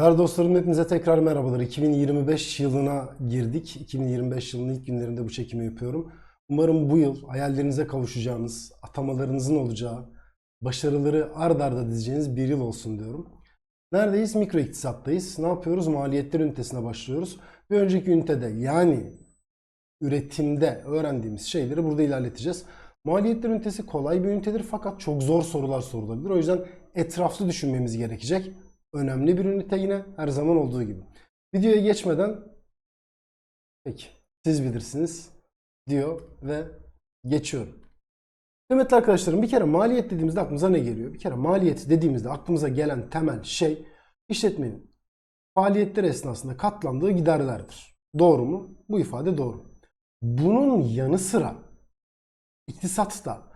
Değerli dostlarım hepinize tekrar merhabalar. 2025 yılına girdik. 2025 yılının ilk günlerinde bu çekimi yapıyorum. Umarım bu yıl hayallerinize kavuşacağınız, atamalarınızın olacağı, başarıları ard arda dizeceğiniz bir yıl olsun diyorum. Neredeyiz? Mikro iktisattayız. Ne yapıyoruz? Maliyetler ünitesine başlıyoruz. Bir önceki ünitede yani üretimde öğrendiğimiz şeyleri burada ilerleteceğiz. Maliyetler ünitesi kolay bir ünitedir fakat çok zor sorular sorulabilir. O yüzden etraflı düşünmemiz gerekecek. Önemli bir ünite yine her zaman olduğu gibi. Videoya geçmeden peki siz bilirsiniz diyor ve geçiyorum. Kıymetli arkadaşlarım bir kere maliyet dediğimizde aklımıza ne geliyor? Bir kere maliyet dediğimizde aklımıza gelen temel şey işletmenin faaliyetler esnasında katlandığı giderlerdir. Doğru mu? Bu ifade doğru. Bunun yanı sıra iktisatta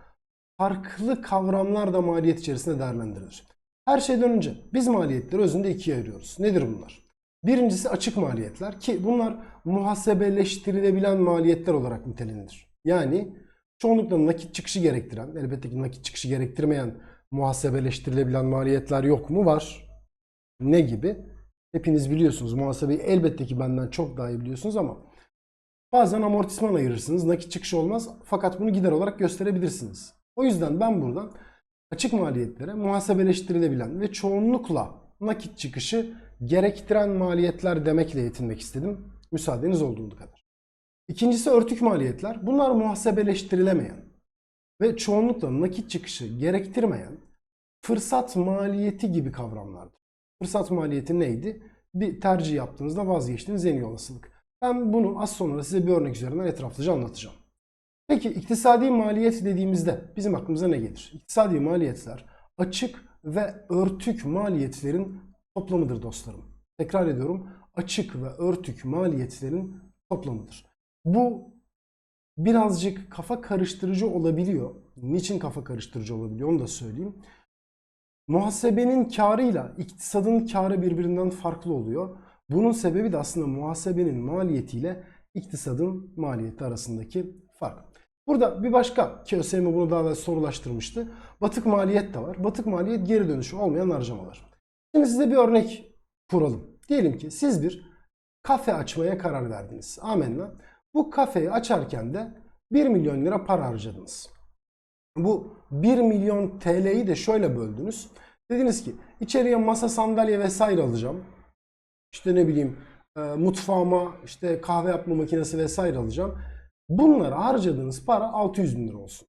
farklı kavramlar da maliyet içerisinde değerlendirilir. Her şeyden önce biz maliyetleri özünde ikiye ayırıyoruz. Nedir bunlar? Birincisi açık maliyetler ki bunlar muhasebeleştirilebilen maliyetler olarak nitelenilir. Yani çoğunlukla nakit çıkışı gerektiren, elbette ki nakit çıkışı gerektirmeyen muhasebeleştirilebilen maliyetler yok mu? Var. Ne gibi? Hepiniz biliyorsunuz. Muhasebeyi elbette ki benden çok daha iyi biliyorsunuz ama bazen amortisman ayırırsınız. Nakit çıkışı olmaz fakat bunu gider olarak gösterebilirsiniz. O yüzden ben buradan açık maliyetlere muhasebeleştirilebilen ve çoğunlukla nakit çıkışı gerektiren maliyetler demekle yetinmek istedim. Müsaadeniz olduğu kadar. İkincisi örtük maliyetler. Bunlar muhasebeleştirilemeyen ve çoğunlukla nakit çıkışı gerektirmeyen fırsat maliyeti gibi kavramlardır. Fırsat maliyeti neydi? Bir tercih yaptığınızda vazgeçtiğiniz en iyi olasılık. Ben bunu az sonra size bir örnek üzerinden etraflıca anlatacağım. Peki iktisadi maliyet dediğimizde bizim aklımıza ne gelir? İktisadi maliyetler açık ve örtük maliyetlerin toplamıdır dostlarım. Tekrar ediyorum açık ve örtük maliyetlerin toplamıdır. Bu birazcık kafa karıştırıcı olabiliyor. Niçin kafa karıştırıcı olabiliyor onu da söyleyeyim. Muhasebenin karıyla iktisadın karı birbirinden farklı oluyor. Bunun sebebi de aslında muhasebenin maliyetiyle iktisadın maliyeti arasındaki fark. Burada bir başka ki ÖSYM bunu daha da sorulaştırmıştı. Batık maliyet de var. Batık maliyet geri dönüşü olmayan harcamalar. Şimdi size bir örnek kuralım. Diyelim ki siz bir kafe açmaya karar verdiniz. Amenna. Bu kafeyi açarken de 1 milyon lira para harcadınız. Bu 1 milyon TL'yi de şöyle böldünüz. Dediniz ki içeriye masa sandalye vesaire alacağım. İşte ne bileyim e, mutfağıma işte kahve yapma makinesi vesaire alacağım. Bunlara harcadığınız para 600 bin lira olsun.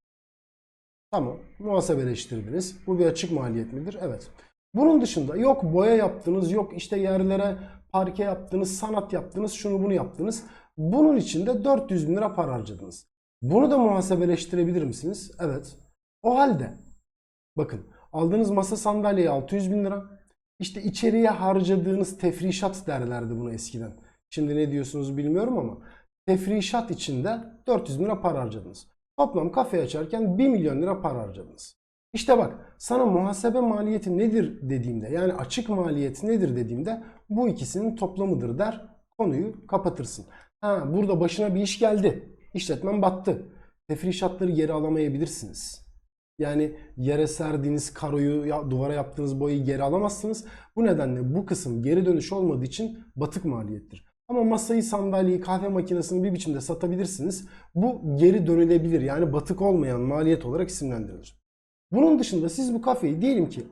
Tamam. Muhasebeleştirdiniz. Bu bir açık maliyet midir? Evet. Bunun dışında yok boya yaptınız, yok işte yerlere parke yaptınız, sanat yaptınız, şunu bunu yaptınız. Bunun için de 400 bin lira para harcadınız. Bunu da muhasebeleştirebilir misiniz? Evet. O halde bakın aldığınız masa sandalyeyi 600 bin lira. İşte içeriye harcadığınız tefrişat derlerdi bunu eskiden. Şimdi ne diyorsunuz bilmiyorum ama tefrişat içinde 400 bin lira para harcadınız. Toplam kafe açarken 1 milyon lira para harcadınız. İşte bak sana muhasebe maliyeti nedir dediğimde yani açık maliyet nedir dediğimde bu ikisinin toplamıdır der konuyu kapatırsın. Ha burada başına bir iş geldi. İşletmen battı. Tefrişatları geri alamayabilirsiniz. Yani yere serdiğiniz karoyu, ya, duvara yaptığınız boyayı geri alamazsınız. Bu nedenle bu kısım geri dönüş olmadığı için batık maliyettir. Ama masayı, sandalyeyi, kahve makinesini bir biçimde satabilirsiniz. Bu geri dönülebilir yani batık olmayan maliyet olarak isimlendirilir. Bunun dışında siz bu kafeyi diyelim ki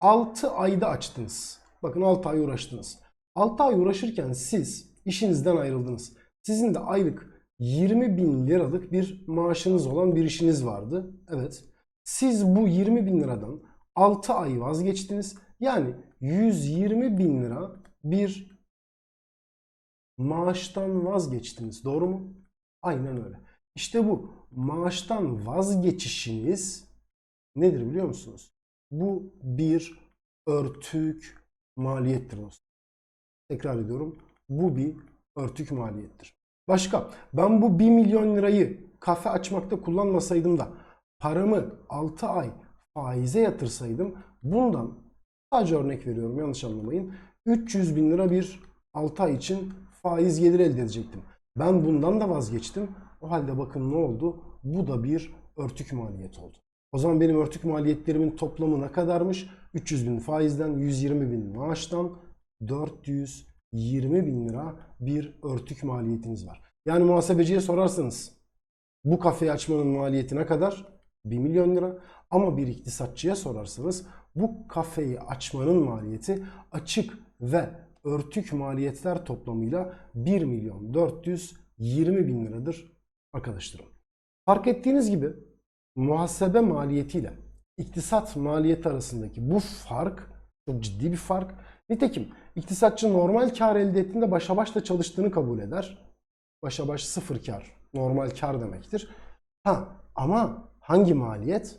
6 ayda açtınız. Bakın 6 ay uğraştınız. 6 ay uğraşırken siz işinizden ayrıldınız. Sizin de aylık 20 bin liralık bir maaşınız olan bir işiniz vardı. Evet. Siz bu 20 bin liradan 6 ay vazgeçtiniz. Yani 120 bin lira bir maaştan vazgeçtiniz. Doğru mu? Aynen öyle. İşte bu maaştan vazgeçişiniz nedir biliyor musunuz? Bu bir örtük maliyettir dostum. Tekrar ediyorum. Bu bir örtük maliyettir. Başka ben bu 1 milyon lirayı kafe açmakta kullanmasaydım da paramı 6 ay faize yatırsaydım bundan sadece örnek veriyorum yanlış anlamayın 300 bin lira bir 6 ay için faiz gelir elde edecektim. Ben bundan da vazgeçtim. O halde bakın ne oldu? Bu da bir örtük maliyet oldu. O zaman benim örtük maliyetlerimin toplamı ne kadarmış? 300 bin faizden, 120 bin maaştan 420 bin lira bir örtük maliyetiniz var. Yani muhasebeciye sorarsanız bu kafeyi açmanın maliyeti ne kadar? 1 milyon lira. Ama bir iktisatçıya sorarsanız bu kafeyi açmanın maliyeti açık ve örtük maliyetler toplamıyla 1 milyon 420 bin liradır arkadaşlarım. Fark ettiğiniz gibi muhasebe maliyetiyle iktisat maliyeti arasındaki bu fark çok ciddi bir fark. Nitekim iktisatçı normal kar elde ettiğinde başa başla çalıştığını kabul eder. Başa baş sıfır kar normal kar demektir. Ha ama hangi maliyet?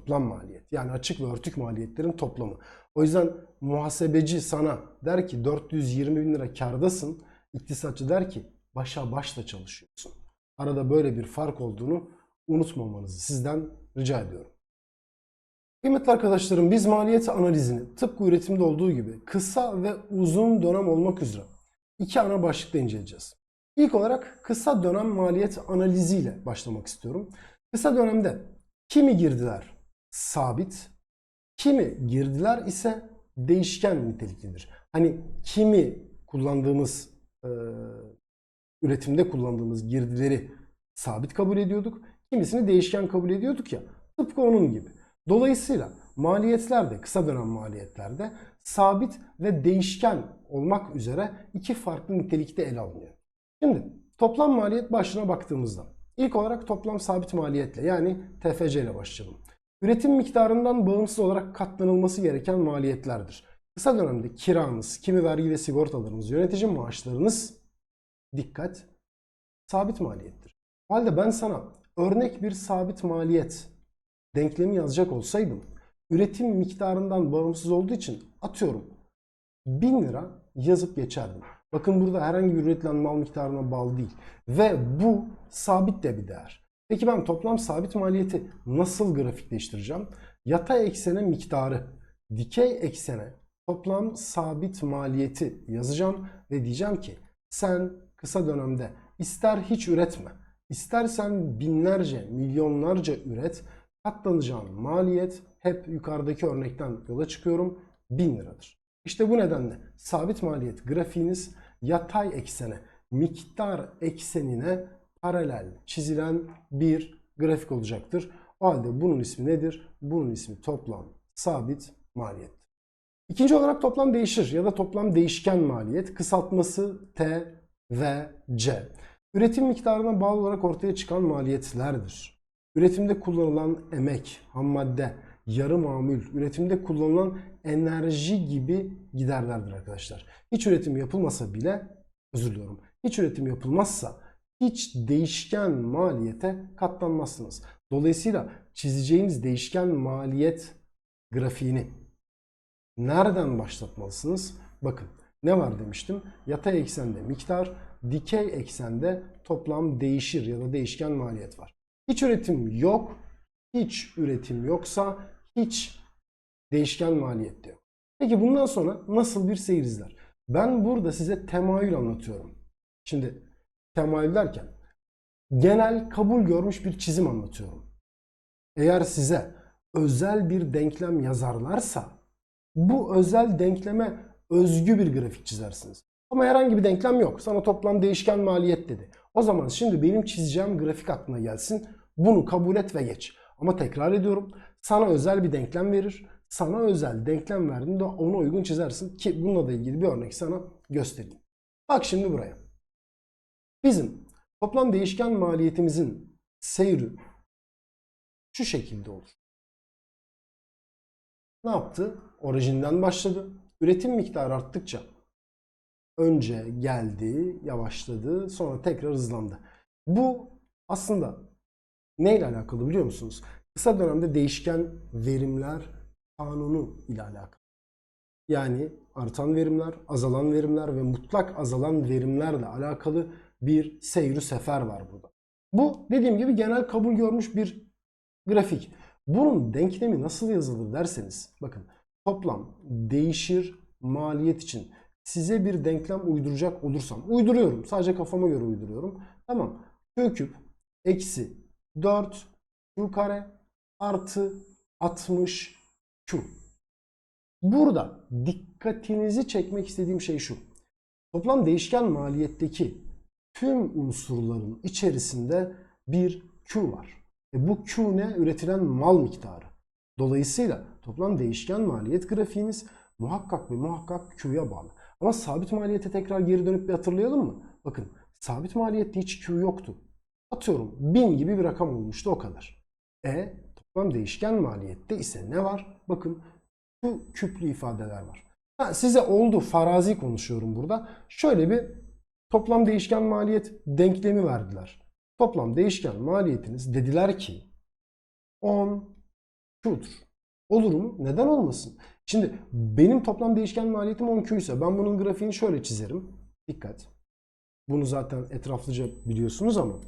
Toplam maliyet. Yani açık ve örtük maliyetlerin toplamı. O yüzden muhasebeci sana der ki 420 bin lira kardasın. İktisatçı der ki başa başla çalışıyorsun. Arada böyle bir fark olduğunu unutmamanızı sizden rica ediyorum. Kıymetli arkadaşlarım biz maliyet analizini tıpkı üretimde olduğu gibi kısa ve uzun dönem olmak üzere iki ana başlıkta inceleyeceğiz. İlk olarak kısa dönem maliyet analiziyle başlamak istiyorum. Kısa dönemde kimi girdiler sabit, kimi girdiler ise değişken niteliklidir. Hani kimi kullandığımız e, üretimde kullandığımız girdileri sabit kabul ediyorduk. Kimisini değişken kabul ediyorduk ya. Tıpkı onun gibi. Dolayısıyla maliyetlerde, kısa dönem maliyetlerde sabit ve değişken olmak üzere iki farklı nitelikte ele alınıyor. Şimdi toplam maliyet başlığına baktığımızda ilk olarak toplam sabit maliyetle yani TFC ile başlayalım. Üretim miktarından bağımsız olarak katlanılması gereken maliyetlerdir. Kısa dönemde kiranız, kimi vergi ve sigortalarınız, yönetici maaşlarınız dikkat sabit maliyettir. O halde ben sana örnek bir sabit maliyet denklemi yazacak olsaydım üretim miktarından bağımsız olduğu için atıyorum 1000 lira yazıp geçerdim. Bakın burada herhangi bir üretilen mal miktarına bağlı değil. Ve bu sabit de bir değer. Peki ben toplam sabit maliyeti nasıl grafikleştireceğim? Yatay eksene miktarı, dikey eksene toplam sabit maliyeti yazacağım ve diyeceğim ki sen kısa dönemde ister hiç üretme, istersen binlerce, milyonlarca üret, katlanacağın maliyet hep yukarıdaki örnekten yola çıkıyorum 1000 liradır. İşte bu nedenle sabit maliyet grafiğiniz yatay eksene, miktar eksenine paralel çizilen bir grafik olacaktır. O halde bunun ismi nedir? Bunun ismi toplam sabit maliyet. İkinci olarak toplam değişir ya da toplam değişken maliyet kısaltması T ve C. Üretim miktarına bağlı olarak ortaya çıkan maliyetlerdir. Üretimde kullanılan emek, ham madde, yarı mamul, üretimde kullanılan enerji gibi giderlerdir arkadaşlar. Hiç üretim yapılmasa bile, özür diliyorum, hiç üretim yapılmazsa hiç değişken maliyete katlanmazsınız. Dolayısıyla çizeceğiniz değişken maliyet grafiğini nereden başlatmalısınız? Bakın ne var demiştim? Yatay eksende miktar, dikey eksende toplam değişir ya da değişken maliyet var. Hiç üretim yok. Hiç üretim yoksa hiç değişken maliyet de yok. Peki bundan sonra nasıl bir seyir izler? Ben burada size temayül anlatıyorum. Şimdi temayül derken genel kabul görmüş bir çizim anlatıyorum. Eğer size özel bir denklem yazarlarsa bu özel denkleme özgü bir grafik çizersiniz. Ama herhangi bir denklem yok. Sana toplam değişken maliyet dedi. O zaman şimdi benim çizeceğim grafik aklına gelsin. Bunu kabul et ve geç. Ama tekrar ediyorum. Sana özel bir denklem verir. Sana özel denklem verdiğinde ona uygun çizersin. Ki bununla da ilgili bir örnek sana göstereyim. Bak şimdi buraya. Bizim toplam değişken maliyetimizin seyri şu şekilde olur. Ne yaptı? Orijinden başladı. Üretim miktarı arttıkça önce geldi, yavaşladı, sonra tekrar hızlandı. Bu aslında neyle alakalı biliyor musunuz? Kısa dönemde değişken verimler kanunu ile alakalı. Yani artan verimler, azalan verimler ve mutlak azalan verimlerle alakalı bir seyri sefer var burada. Bu dediğim gibi genel kabul görmüş bir grafik. Bunun denklemi nasıl yazılır derseniz bakın toplam değişir maliyet için size bir denklem uyduracak olursam uyduruyorum. Sadece kafama göre uyduruyorum. Tamam. Q küp eksi 4 Q kare artı 60 Q. Burada dikkatinizi çekmek istediğim şey şu. Toplam değişken maliyetteki tüm unsurların içerisinde bir Q var. E bu Q ne? Üretilen mal miktarı. Dolayısıyla toplam değişken maliyet grafiğiniz muhakkak ve muhakkak Q'ya bağlı. Ama sabit maliyete tekrar geri dönüp bir hatırlayalım mı? Bakın sabit maliyette hiç Q yoktu. Atıyorum 1000 gibi bir rakam olmuştu o kadar. E toplam değişken maliyette ise ne var? Bakın şu küplü ifadeler var. Ha, size oldu farazi konuşuyorum burada. Şöyle bir toplam değişken maliyet denklemi verdiler. Toplam değişken maliyetiniz dediler ki 10 Q'dur. Olur mu? Neden olmasın? Şimdi benim toplam değişken maliyetim 10 Q ise ben bunun grafiğini şöyle çizerim. Dikkat. Bunu zaten etraflıca biliyorsunuz ama.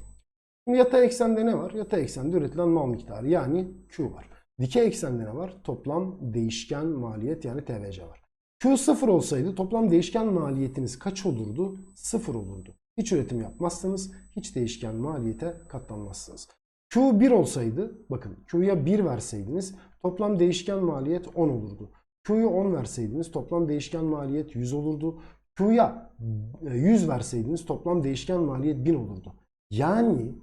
Şimdi yatay eksende ne var? Yatay eksende üretilen mal miktarı yani Q var. Dikey eksende ne var? Toplam değişken maliyet yani TVC var. Q sıfır olsaydı toplam değişken maliyetiniz kaç olurdu? Sıfır olurdu. Hiç üretim yapmazsanız hiç değişken maliyete katlanmazsınız. Q 1 olsaydı bakın Q'ya 1 verseydiniz toplam değişken maliyet 10 olurdu. Q'yu 10 verseydiniz toplam değişken maliyet 100 olurdu. Q'ya 100 verseydiniz toplam değişken maliyet 1000 olurdu. Yani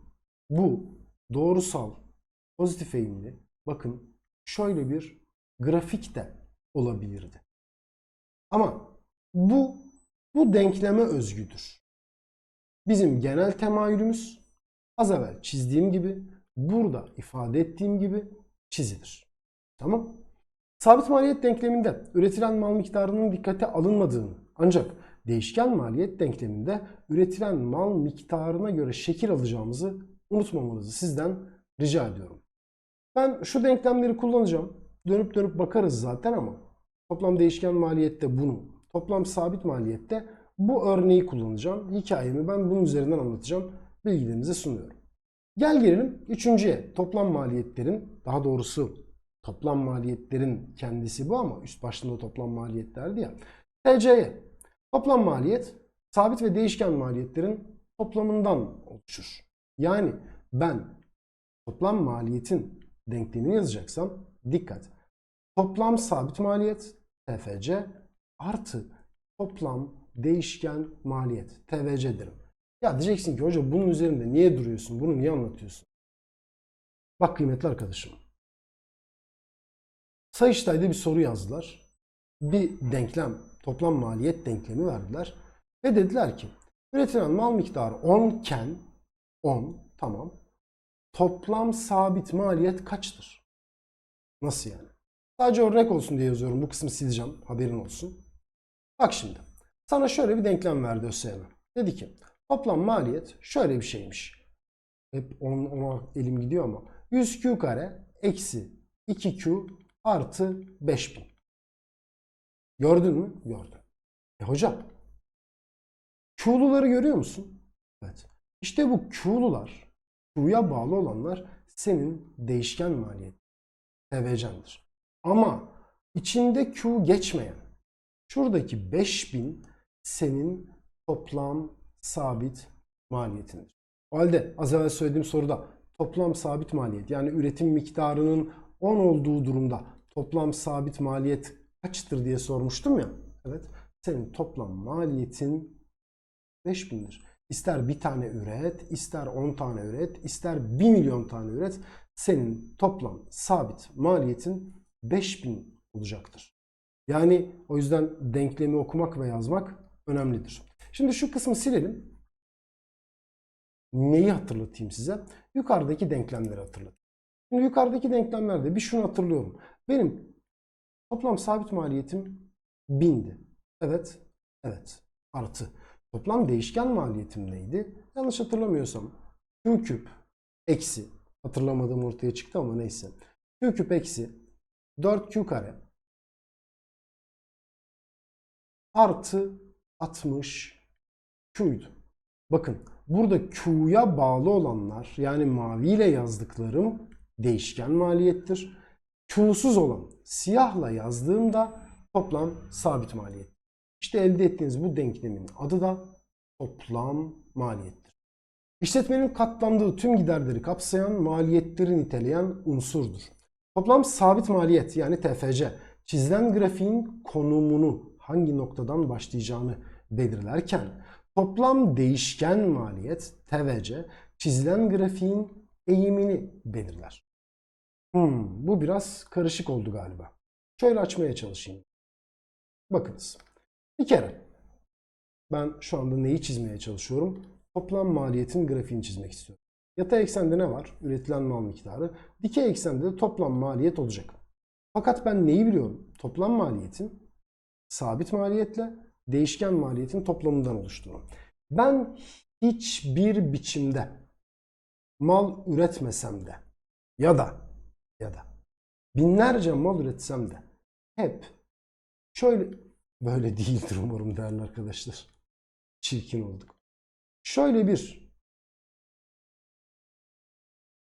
bu doğrusal pozitif eğimli bakın şöyle bir grafik de olabilirdi. Ama bu bu denkleme özgüdür. Bizim genel temayülümüz az evvel çizdiğim gibi burada ifade ettiğim gibi çizilir. Tamam? Sabit maliyet denkleminde üretilen mal miktarının dikkate alınmadığını ancak değişken maliyet denkleminde üretilen mal miktarına göre şekil alacağımızı unutmamanızı sizden rica ediyorum. Ben şu denklemleri kullanacağım. Dönüp dönüp bakarız zaten ama toplam değişken maliyette bunu, toplam sabit maliyette bu örneği kullanacağım. Hikayemi ben bunun üzerinden anlatacağım. Bilgilerinize sunuyorum. Gel gelelim üçüncüye. Toplam maliyetlerin, daha doğrusu toplam maliyetlerin kendisi bu ama üst başlığında toplam maliyetlerdi ya. TC'ye. Toplam maliyet sabit ve değişken maliyetlerin toplamından oluşur. Yani ben toplam maliyetin denklemini yazacaksam dikkat. Toplam sabit maliyet TFC artı toplam değişken maliyet TVC derim. Ya diyeceksin ki hoca bunun üzerinde niye duruyorsun? Bunu niye anlatıyorsun? Bak kıymetli arkadaşım. Sayıştay'da bir soru yazdılar. Bir denklem, toplam maliyet denklemi verdiler. Ve dediler ki üretilen mal miktarı 10 iken 10 tamam. Toplam sabit maliyet kaçtır? Nasıl yani? Sadece örnek olsun diye yazıyorum. Bu kısmı sileceğim. Haberin olsun. Bak şimdi. Sana şöyle bir denklem verdi ÖSYM. Dedi ki toplam maliyet şöyle bir şeymiş. Hep on, ona elim gidiyor ama 100Q kare eksi 2Q artı 5000. Gördün mü? Gördüm. E hocam Q'luları görüyor musun? Evet. İşte bu Q'lular Q'ya bağlı olanlar senin değişken maliyet TVC'ndir. Ama içinde Q geçmeyen şuradaki 5000 senin toplam sabit maliyetindir. O halde az evvel söylediğim soruda toplam sabit maliyet yani üretim miktarının 10 olduğu durumda toplam sabit maliyet kaçtır diye sormuştum ya. Evet. Senin toplam maliyetin 5000'dir. İster bir tane üret, ister 10 tane üret, ister 1 milyon tane üret. Senin toplam sabit maliyetin 5000 olacaktır. Yani o yüzden denklemi okumak ve yazmak önemlidir. Şimdi şu kısmı silelim. Neyi hatırlatayım size? Yukarıdaki denklemleri hatırlatayım. Şimdi yukarıdaki denklemlerde bir şunu hatırlıyorum. Benim toplam sabit maliyetim 1000'di. Evet, evet. Artı. Toplam değişken maliyetim neydi? Yanlış hatırlamıyorsam Q küp eksi hatırlamadığım ortaya çıktı ama neyse. Q küp eksi 4Q kare artı 60 Q'ydu. Bakın burada Q'ya bağlı olanlar yani maviyle yazdıklarım değişken maliyettir. Q'suz olan siyahla yazdığımda toplam sabit maliyet. İşte elde ettiğiniz bu denklemin adı da toplam maliyettir. İşletmenin katlandığı tüm giderleri kapsayan maliyetleri niteleyen unsurdur. Toplam sabit maliyet yani TFC çizilen grafiğin konumunu hangi noktadan başlayacağını belirlerken toplam değişken maliyet TVC çizilen grafiğin eğimini belirler. Hmm, bu biraz karışık oldu galiba. Şöyle açmaya çalışayım. Bakınız. Bir kere ben şu anda neyi çizmeye çalışıyorum? Toplam maliyetin grafiğini çizmek istiyorum. Yatay eksende ne var? Üretilen mal miktarı. Dikey eksende de toplam maliyet olacak. Fakat ben neyi biliyorum? Toplam maliyetin sabit maliyetle değişken maliyetin toplamından oluştuğunu. Ben hiçbir biçimde mal üretmesem de ya da ya da binlerce mal üretsem de hep şöyle böyle değildir umarım değerli arkadaşlar. Çirkin olduk. Şöyle bir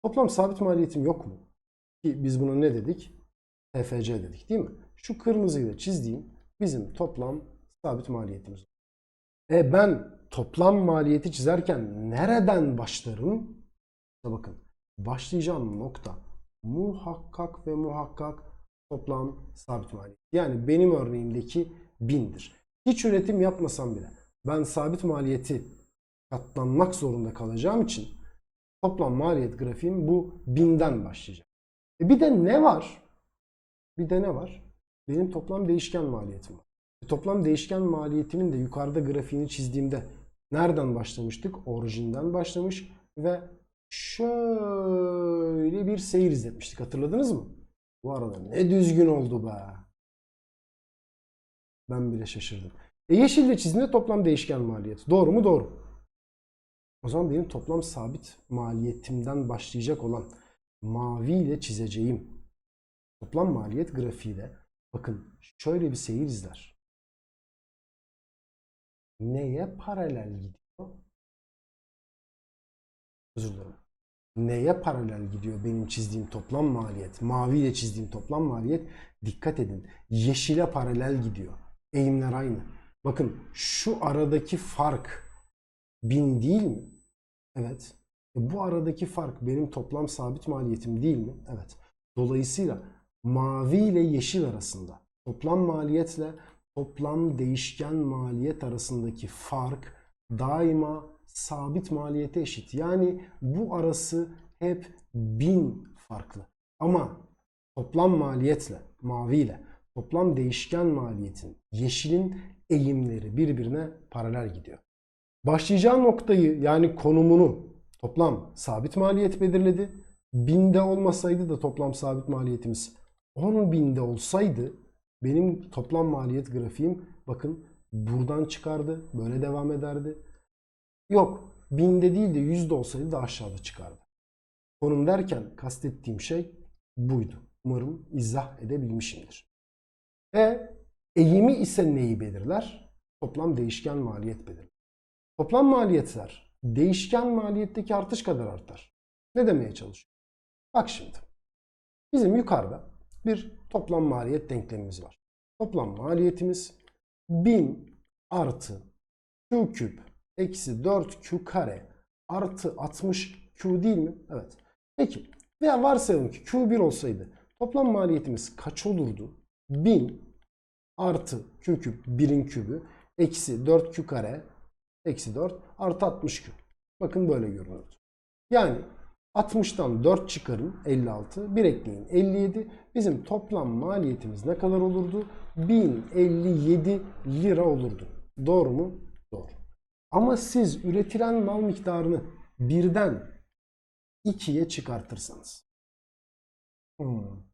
toplam sabit maliyetim yok mu? Ki biz buna ne dedik? TFC dedik değil mi? Şu kırmızıyla çizdiğim bizim toplam sabit maliyetimiz. E ben toplam maliyeti çizerken nereden başlarım? İşte bakın başlayacağım nokta muhakkak ve muhakkak toplam sabit maliyet. Yani benim örneğimdeki bindir. Hiç üretim yapmasam bile ben sabit maliyeti katlanmak zorunda kalacağım için toplam maliyet grafiğim bu binden başlayacak. E bir de ne var? Bir de ne var? Benim toplam değişken maliyetim var. E toplam değişken maliyetimin de yukarıda grafiğini çizdiğimde nereden başlamıştık? Orijinden başlamış ve şöyle bir seyir izletmiştik. Hatırladınız mı? Bu arada ne düzgün oldu be. Ben bile şaşırdım. E yeşille çizdiğimde toplam değişken maliyet. Doğru mu? Doğru. O zaman benim toplam sabit maliyetimden başlayacak olan mavi ile çizeceğim toplam maliyet grafiği de bakın şöyle bir seyir izler. Neye paralel gidiyor? Özür dilerim. Neye paralel gidiyor benim çizdiğim toplam maliyet? Mavi ile çizdiğim toplam maliyet dikkat edin. Yeşile paralel gidiyor. Eğimler aynı. Bakın şu aradaki fark bin değil mi? Evet. E bu aradaki fark benim toplam sabit maliyetim değil mi? Evet. Dolayısıyla mavi ile yeşil arasında toplam maliyetle toplam değişken maliyet arasındaki fark daima sabit maliyete eşit. Yani bu arası hep bin farklı. Ama toplam maliyetle maviyle toplam değişken maliyetin yeşilin eğimleri birbirine paralel gidiyor. Başlayacağı noktayı yani konumunu toplam sabit maliyet belirledi. Binde olmasaydı da toplam sabit maliyetimiz 10 binde olsaydı benim toplam maliyet grafiğim bakın buradan çıkardı. Böyle devam ederdi. Yok binde değil de yüzde olsaydı da aşağıda çıkardı. Konum derken kastettiğim şey buydu. Umarım izah edebilmişimdir. E eğimi ise neyi belirler? Toplam değişken maliyet belirler. Toplam maliyetler değişken maliyetteki artış kadar artar. Ne demeye çalışıyor? Bak şimdi. Bizim yukarıda bir toplam maliyet denklemimiz var. Toplam maliyetimiz 1000 artı Q küp eksi 4Q kare artı 60 Q değil mi? Evet. Peki. Veya varsayalım ki Q1 olsaydı toplam maliyetimiz kaç olurdu? 1000 artı Q küp 1'in kübü eksi 4Q kare eksi 4 artı 60Q. Bakın böyle görünüyordu. Yani 60'tan 4 çıkarın 56. Bir ekleyin 57. Bizim toplam maliyetimiz ne kadar olurdu? 1057 lira olurdu. Doğru mu? Doğru. Ama siz üretilen mal miktarını birden 2'ye çıkartırsanız. Hmm.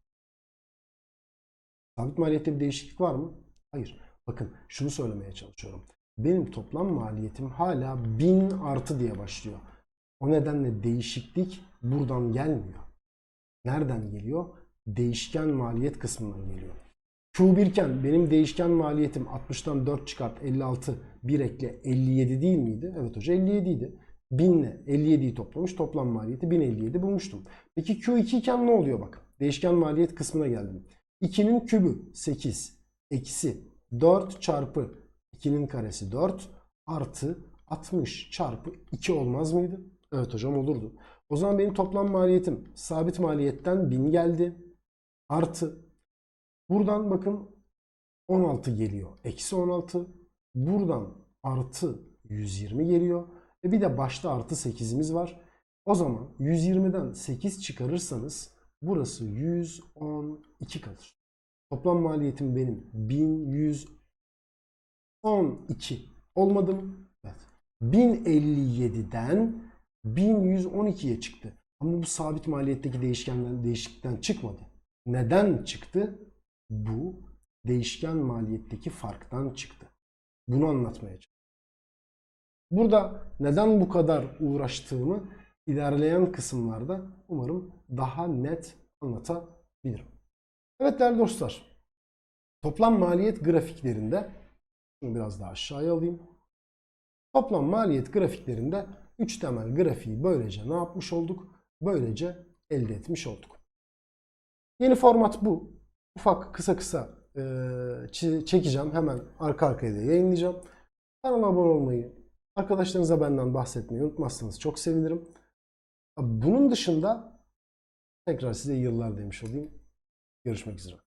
Sabit maliyette bir değişiklik var mı? Hayır. Bakın şunu söylemeye çalışıyorum. Benim toplam maliyetim hala 1000 artı diye başlıyor. O nedenle değişiklik buradan gelmiyor. Nereden geliyor? Değişken maliyet kısmından geliyor. Q1 iken benim değişken maliyetim 60'tan 4 çıkart 56 bir ekle 57 değil miydi? Evet hoca 57 idi. 1000 ile 57'yi toplamış toplam maliyeti 1057 bulmuştum. Peki Q2 iken ne oluyor bak? Değişken maliyet kısmına geldim. 2'nin kübü 8 eksi 4 çarpı 2'nin karesi 4 artı 60 çarpı 2 olmaz mıydı? Evet hocam olurdu. O zaman benim toplam maliyetim sabit maliyetten 1000 geldi. Artı Buradan bakın 16 geliyor. Eksi 16. Buradan artı 120 geliyor. E bir de başta artı 8'imiz var. O zaman 120'den 8 çıkarırsanız burası 112 kalır. Toplam maliyetim benim 1112. Olmadı mı? Evet. 1057'den 1112'ye çıktı. Ama bu sabit maliyetteki değişkenden değişiklikten çıkmadı. Neden çıktı? Bu değişken maliyetteki farktan çıktı. Bunu anlatmaya çalışıyorum. Burada neden bu kadar uğraştığımı ilerleyen kısımlarda umarım daha net anlatabilirim. Evet değerli dostlar. Toplam maliyet grafiklerinde şunu biraz daha aşağıya alayım. Toplam maliyet grafiklerinde 3 temel grafiği böylece ne yapmış olduk? Böylece elde etmiş olduk. Yeni format bu. Ufak kısa kısa e, çekeceğim. Hemen arka arkaya da yayınlayacağım. Kanala abone olmayı, arkadaşlarınıza benden bahsetmeyi unutmazsanız çok sevinirim. Bunun dışında tekrar size yıllar demiş olayım. Görüşmek üzere.